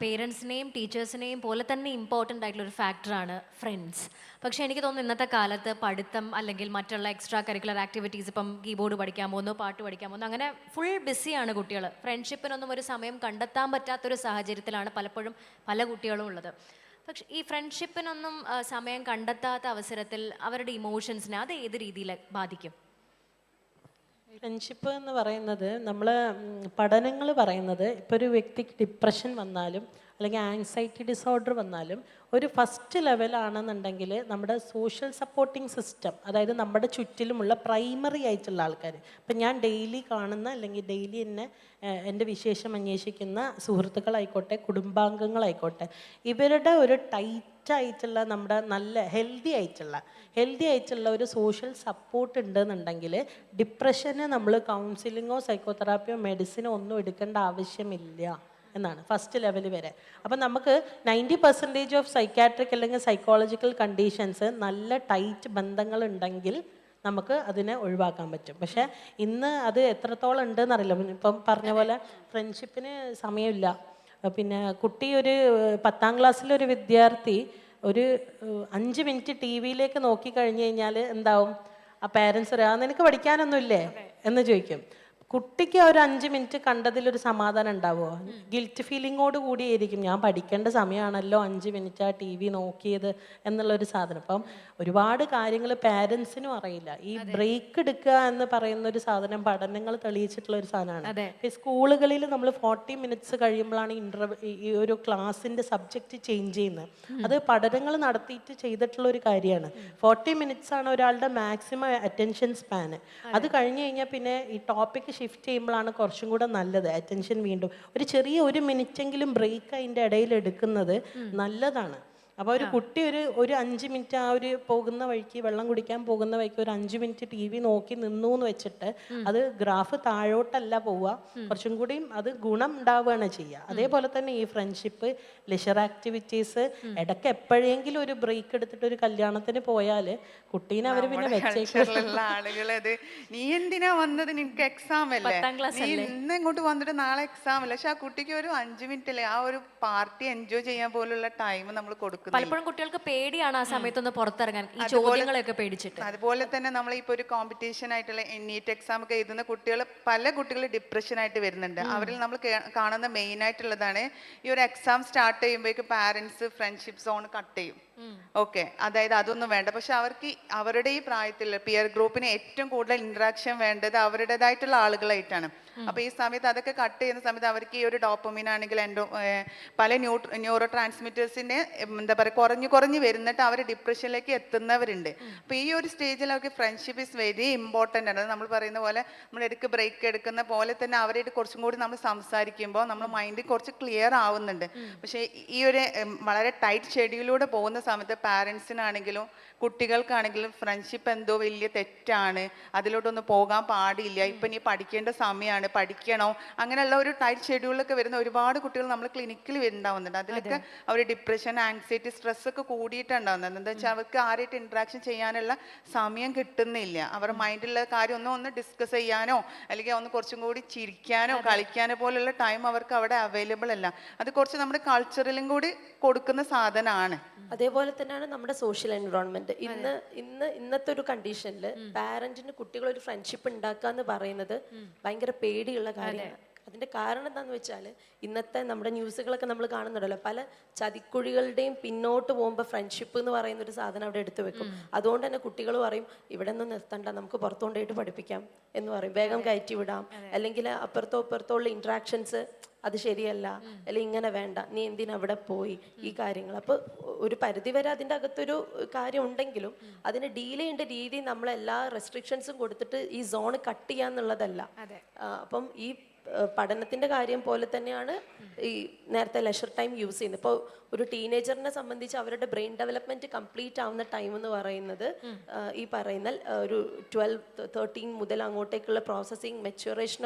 പേരൻസിനെയും ടീച്ചേഴ്സിനെയും പോലെ തന്നെ ഇമ്പോർട്ടന്റ് ആയിട്ടുള്ള ഒരു ഫാക്ടറാണ് ഫ്രണ്ട്സ് പക്ഷേ എനിക്ക് തോന്നുന്നു ഇന്നത്തെ കാലത്ത് പഠിത്തം അല്ലെങ്കിൽ മറ്റുള്ള എക്സ്ട്രാ കരിക്കുലർ ആക്ടിവിറ്റീസ് ഇപ്പം കീബോർഡ് പഠിക്കാൻ പോകുന്നു പാട്ട് പഠിക്കാൻ പോകുന്നു അങ്ങനെ ഫുൾ ബിസിയാണ് കുട്ടികൾ ഫ്രണ്ട്ഷിപ്പിനൊന്നും ഒരു സമയം കണ്ടെത്താൻ പറ്റാത്തൊരു സാഹചര്യത്തിലാണ് പലപ്പോഴും പല കുട്ടികളും ഉള്ളത്. പക്ഷെ ഈ ഫ്രണ്ട്ഷിപ്പിനൊന്നും സമയം കണ്ടെത്താത്ത അവസരത്തിൽ അവരുടെ ഇമോഷൻസിനെ അത് ഏത് രീതിയിൽ ബാധിക്കും? ഫ്രണ്ട്ഷിപ്പ് എന്ന് പറയുന്നത് നമ്മൾ പഠനങ്ങൾ പറയുന്നത് ഇപ്പോൾ ഒരു വ്യക്തിക്ക് ഡിപ്രഷൻ വന്നാലും അല്ലെങ്കിൽ ആങ്സൈറ്റി ഡിസോർഡർ വന്നാലും ഒരു ഫസ്റ്റ് ലെവലാണെന്നുണ്ടെങ്കിൽ നമ്മുടെ സോഷ്യൽ സപ്പോർട്ടിംഗ് സിസ്റ്റം അതായത് നമ്മുടെ ചുറ്റിലുമുള്ള പ്രൈമറി ആയിട്ടുള്ള ആൾക്കാർ. ഇപ്പം ഞാൻ ഡെയിലി കാണുന്ന അല്ലെങ്കിൽ ഡെയിലി എന്നെ എന്റെ വിശേഷം അന്വേഷിക്കുന്ന സുഹൃത്തുക്കളായിക്കോട്ടെ കുടുംബാംഗങ്ങളായിക്കോട്ടെ ഇവരുടെ ഒരു ടൈറ്റ് ആയിട്ടുള്ള നമ്മുടെ നല്ല ഹെൽത്തി ആയിട്ടുള്ള ഹെൽത്തി ആയിട്ടുള്ള ഒരു സോഷ്യൽ സപ്പോർട്ട് ഉണ്ടെന്നുണ്ടെങ്കിൽ ഡിപ്രഷന് നമ്മൾ കൗൺസിലിങ്ങോ സൈക്കോതെറാപ്പിയോ മെഡിസിനോ ഒന്നും എടുക്കേണ്ട ആവശ്യമില്ല. എന്നാണ് ഫസ്റ്റ് ലെവൽ വരെ. അപ്പം നമുക്ക് നയന്റി പെർസെന്റേജ് ഓഫ് സൈക്കാട്രിക് അല്ലെങ്കിൽ സൈക്കോളജിക്കൽ കണ്ടീഷൻസ് നല്ല ടൈറ്റ് ബന്ധങ്ങൾ ഉണ്ടെങ്കിൽ നമുക്ക് അതിനെ ഒഴിവാക്കാൻ പറ്റും. പക്ഷേ ഇന്ന് അത് എത്രത്തോളം ഉണ്ടെന്ന് അറിയില്ല ഇപ്പം പറഞ്ഞ പോലെ ഫ്രണ്ട്ഷിപ്പിന് സമയമില്ല. പിന്നെ കുട്ടി ഒരു പത്താം ക്ലാസ്സിലൊരു വിദ്യാർത്ഥി ഒരു അഞ്ച് മിനിറ്റ് ടി വിയിലേക്ക് നോക്കി കഴിഞ്ഞു കഴിഞ്ഞാൽ എന്താവും? ആ പേരൻസ് പറയാം "ആ, നിനക്ക് പഠിക്കാനൊന്നുമില്ലേ? എന്ന് ചോദിക്കും. കുട്ടിക്ക് ഒരു അഞ്ച് മിനിറ്റ് കണ്ടതിൽ ഒരു സമാധാനം ഉണ്ടാവുമോ? ഗിൽറ്റ് ഫീലിങ്ങോട് കൂടിയായിരിക്കും. ഞാൻ പഠിക്കേണ്ട സമയമാണല്ലോ അഞ്ച് മിനിറ്റ് ആ ടി വി നോക്കിയത് എന്നുള്ളൊരു സാധനം. അപ്പം ഒരുപാട് കാര്യങ്ങൾ പാരൻസിനും അറിയില്ല. ഈ ബ്രേക്ക് എടുക്കുക എന്ന് പറയുന്ന ഒരു സാധനം പഠനങ്ങൾ തെളിയിച്ചിട്ടുള്ള ഒരു സാധനമാണ് ഈ സ്കൂളുകളിൽ നമ്മൾ ഫോർട്ടി മിനിറ്റ്സ് കഴിയുമ്പോഴാണ് ഇന്റർ ഈ ഒരു ക്ലാസ്സിന്റെ സബ്ജക്റ്റ് ചേഞ്ച് ചെയ്യുന്നത്. അത് പഠനങ്ങൾ നടത്തിയിട്ട് ചെയ്തിട്ടുള്ള ഒരു കാര്യമാണ്. ഫോർട്ടി മിനിറ്റ്സ് ആണ് ഒരാളുടെ മാക്സിമം അറ്റൻഷൻ സ്പാന്. അത് കഴിഞ്ഞു കഴിഞ്ഞാൽ പിന്നെ ഈ ടോപ്പിക് ഷിഫ്റ്റ് ചെയ്യുമ്പോഴാണ് കുറച്ചും കൂടെ നല്ലത്. അറ്റൻഷൻ വീണ്ടും. ഒരു ചെറിയ ഒരു മിനിറ്റെങ്കിലും ബ്രേക്ക് അതിന്റെ ഇടയിൽ എടുക്കുന്നത് നല്ലതാണ്. അപ്പോൾ ഒരു കുട്ടി ഒരു ഒരു അഞ്ച് മിനിറ്റ് ആ ഒരു പോകുന്ന വഴിക്ക് വെള്ളം കുടിക്കാൻ പോകുന്ന വഴിക്ക് ഒരു അഞ്ച് മിനിറ്റ് ടി വി നോക്കി നിന്നു എന്ന് വെച്ചിട്ട് അത് ഗ്രാഫ് താഴോട്ടല്ല പോവുക. കുറച്ചും കൂടിയും അത് ഗുണം ഉണ്ടാവുകയാണ് ചെയ്യുക. അതേപോലെ തന്നെ ഈ ഫ്രണ്ട്ഷിപ്പ് ലെഷർ ആക്ടിവിറ്റീസ് ഇടയ്ക്ക് എപ്പോഴെങ്കിലും ഒരു ബ്രേക്ക് എടുത്തിട്ട് ഒരു കല്യാണത്തിന് പോയാൽ കുട്ടീനെ അവർ പിന്നെ വെച്ചേക്കും. കൾച്ചറിലുള്ള നീ എന്തിനാ വന്നത്? നിനക്ക് എക്സാം അല്ലേ? പത്താം class നീ ഇന്ന് ഇങ്ങോട്ട് വന്നിട്ട് നാളെ എക്സാം അല്ലേ? പക്ഷെ ആ കുട്ടിക്ക് ഒരു അഞ്ചു മിനിറ്റ് അല്ലേ ആ ഒരു പാർട്ടി എൻജോയ് ചെയ്യാൻ പോലുള്ള ടൈം നമ്മൾ കൊടുക്കുന്നില്ല പലപ്പോഴും കുട്ടികൾക്ക് പേടിയാണ് ആ സമയത്തൊന്ന് പുറത്തിറങ്ങാൻ. ഈ ചോദ്യങ്ങളൊക്കെ പേടിച്ചിട്ട്. അതുപോലെ തന്നെ നമ്മൾ ഇപ്പോൾ ഒരു കോമ്പറ്റീഷൻ ആയിട്ടുള്ള നീറ്റ് എക്സാം ഒക്കെ എഴുതുന്ന കുട്ടികൾ പല കുട്ടികൾ ഡിപ്രഷൻ ആയിട്ട് വരുന്നുണ്ട്. അവരിൽ നമ്മൾ കാണുന്ന മെയിൻ ആയിട്ടുള്ളതാണ് ഈ ഒരു എക്സാം സ്റ്റാർട്ട് ചെയ്യുമ്പോഴേക്ക് പാരന്റ്സ് ഫ്രണ്ട്ഷിപ്പ് സോൺ കട്ട് ചെയ്യും. ഓക്കെ അതായത് അതൊന്നും വേണ്ട. പക്ഷെ അവർക്ക് അവരുടെ ഈ പ്രായത്തിൽ പിയർ ഗ്രൂപ്പിന് ഏറ്റവും കൂടുതൽ ഇന്ററാക്ഷൻ വേണ്ടത് അവരുടേതായിട്ടുള്ള ആളുകളായിട്ടാണ്. അപ്പൊ ഈ സമയത്ത് അതൊക്കെ കട്ട് ചെയ്യുന്ന സമയത്ത് അവർക്ക് ഈ ഒരു ഡോപ്പമിൻ ആണെങ്കിൽ എൻഡോ പല ന്യൂ ന്യൂറോ ട്രാൻസ്മിറ്റേഴ്സിന്റെ എന്താ പറയുക കുറഞ്ഞു കുറഞ്ഞു വരുന്നിട്ട് അവർ ഡിപ്രഷനിലേക്ക് എത്തുന്നവരുണ്ട്. അപ്പൊ ഈ ഒരു സ്റ്റേജിലൊക്കെ ഫ്രണ്ട്ഷിപ്പ് ഇസ് വെരി ഇമ്പോർട്ടന്റ് ആണ്. നമ്മൾ പറയുന്ന പോലെ നമ്മൾ ഇടയ്ക്ക് ബ്രേക്ക് എടുക്കുന്ന പോലെ തന്നെ അവരായിട്ട് കുറച്ചും കൂടി നമ്മൾ സംസാരിക്കുമ്പോൾ നമ്മൾ മൈൻഡ് കുറച്ച് ക്ലിയർ ആവുന്നുണ്ട്. പക്ഷേ ഈ ഒരു വളരെ ടൈറ്റ് ഷെഡ്യൂളിലൂടെ പോകുന്ന സമയത്ത് പാരൻസിനാണെങ്കിലും കുട്ടികൾക്കാണെങ്കിലും ഫ്രണ്ട്ഷിപ്പ് എന്തോ വലിയ തെറ്റാണ്. അതിലോട്ടൊന്നും പോകാൻ പാടില്ല. ഇപ്പം നീ പഠിക്കേണ്ട സമയമാണ് പഠിക്കണോ? അങ്ങനെയുള്ള ഒരു ടൈറ്റ് ഷെഡ്യൂളിലൊക്കെ വരുന്ന ഒരുപാട് കുട്ടികൾ നമ്മൾ ക്ലിനിക്കിൽ ഉണ്ടാവുന്നുണ്ട് അതിലൊക്കെ അവർ ഡിപ്രഷൻ ആൻസൈറ്റി സ്ട്രെസ് ഒക്കെ കൂടിയിട്ടുണ്ടാവുന്നത് എന്താ വെച്ചാൽ അവർക്ക് ആരായിട്ട് ഇൻട്രാക്ഷൻ ചെയ്യാനുള്ള സമയം കിട്ടുന്നില്ല. അവരുടെ മൈൻഡിലുള്ള കാര്യം ഒന്നും ഒന്ന് ഡിസ്കസ് ചെയ്യാനോ അല്ലെങ്കിൽ ഒന്ന് കുറച്ചും കൂടി ചിരിക്കാനോ കളിക്കാനോ പോലുള്ള ടൈം അവർക്ക് അവിടെ അവൈലബിൾ അല്ല. അത് കുറച്ച് നമ്മുടെ കൾച്ചറിലും കൂടി കൊടുക്കുന്ന സാധനമാണ്. അതേപോലെ തന്നെയാണ് നമ്മുടെ സോഷ്യൽ എൻവറോൺമെന്റ് ഇന്ന് ഇന്ന് ഇന്നത്തെ ഒരു കണ്ടീഷനിൽ പാരന്റിന് കുട്ടികൾ ഒരു ഫ്രണ്ട്ഷിപ്പ് ഉണ്ടാക്കുക എന്ന് പറയുന്നത് ഭയങ്കര പേടിയുള്ള കാര്യമാണ് അതിന്റെ കാരണം എന്താണെന്ന് വെച്ചാൽ ഇന്നത്തെ നമ്മുടെ ന്യൂസുകളൊക്കെ നമ്മൾ കാണുന്നുണ്ടല്ലോ. പല ചതിക്കുഴികളുടെയും പിന്നോട്ട് പോകുമ്പോൾ ഫ്രണ്ട്ഷിപ്പ് എന്ന് പറയുന്ന ഒരു സാധനം അവിടെ എടുത്തു വെക്കും. അതുകൊണ്ട് തന്നെ കുട്ടികൾ പറയും ഇവിടെ നിന്ന് നിർത്തണ്ട നമുക്ക് പുറത്തോണ്ടായിട്ട് പഠിപ്പിക്കാം എന്ന് പറയും. വേഗം കയറ്റി വിടാം. അല്ലെങ്കിൽ അപ്പുറത്തോ ഇപ്പുറത്തോ ഉള്ള ഇൻട്രാക്ഷൻസ് അത് ശരിയല്ല. അല്ലെങ്കിൽ ഇങ്ങനെ വേണ്ട. നീ എന്തിനാ അവിടെ പോയി ഈ കാര്യങ്ങൾ? അപ്പോൾ ഒരു പരിധിവരെ അതിന്റെ അകത്തൊരു കാര്യം ഉണ്ടെങ്കിലും അതിന് ഡീൽ ചെയ്യേണ്ട രീതി നമ്മൾ എല്ലാ റെസ്ട്രിക്ഷൻസും കൊടുത്തിട്ട് ഈ സോൺ കട്ട് ചെയ്യാന്നുള്ളതല്ല. അപ്പം ഈ ആ, പഠനത്തിന്റെ കാര്യം പോലെ തന്നെയാണ് ഈ നേരത്തെ ലെഷർ ടൈം യൂസ് ചെയ്യുന്നത്. ഇപ്പോൾ ഒരു ടീനേജറിനെ സംബന്ധിച്ച് അവരുടെ ബ്രെയിൻ ഡെവലപ്മെന്റ് കംപ്ലീറ്റ് ആവുന്ന ടൈം എന്ന് പറയുന്നത് ഈ പറയുന്ന ഒരു ട്വൽവ് തേർട്ടീൻ മുതൽ അങ്ങോട്ടേക്കുള്ള പ്രോസസ്സിങ്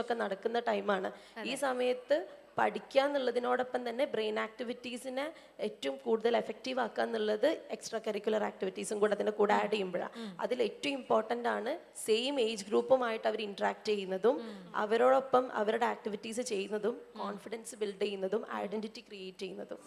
ഒക്കെ നടക്കുന്ന ടൈമാണ് ഈ സമയത്ത് പഠിക്കുക എന്നുള്ളതിനോടൊപ്പം തന്നെ ബ്രെയിൻ ആക്ടിവിറ്റീസിനെ ഏറ്റവും കൂടുതൽ എഫക്റ്റീവ് ആക്കുക എന്നുള്ളത് എക്സ്ട്രാ കരിക്കുലർ ആക്ടിവിറ്റീസും കൂടെ അതിന്റെ കൂടെ ആഡ് ചെയ്യുമ്പോഴാണ് അതിൽ ഏറ്റവും ഇമ്പോർട്ടന്റ് ആണ് സെയിം ഏജ് ഗ്രൂപ്പുമായിട്ട് അവർ ഇൻട്രാക്ട് ചെയ്യുന്നതും അവരോടൊപ്പം അവരുടെ ആക്ടിവിറ്റീസ് ചെയ്യുന്നതും കോൺഫിഡൻസ് ബിൽഡ് ചെയ്യുന്നതും ഐഡന്റിറ്റി ക്രിയേറ്റ് ചെയ്യുന്നതും.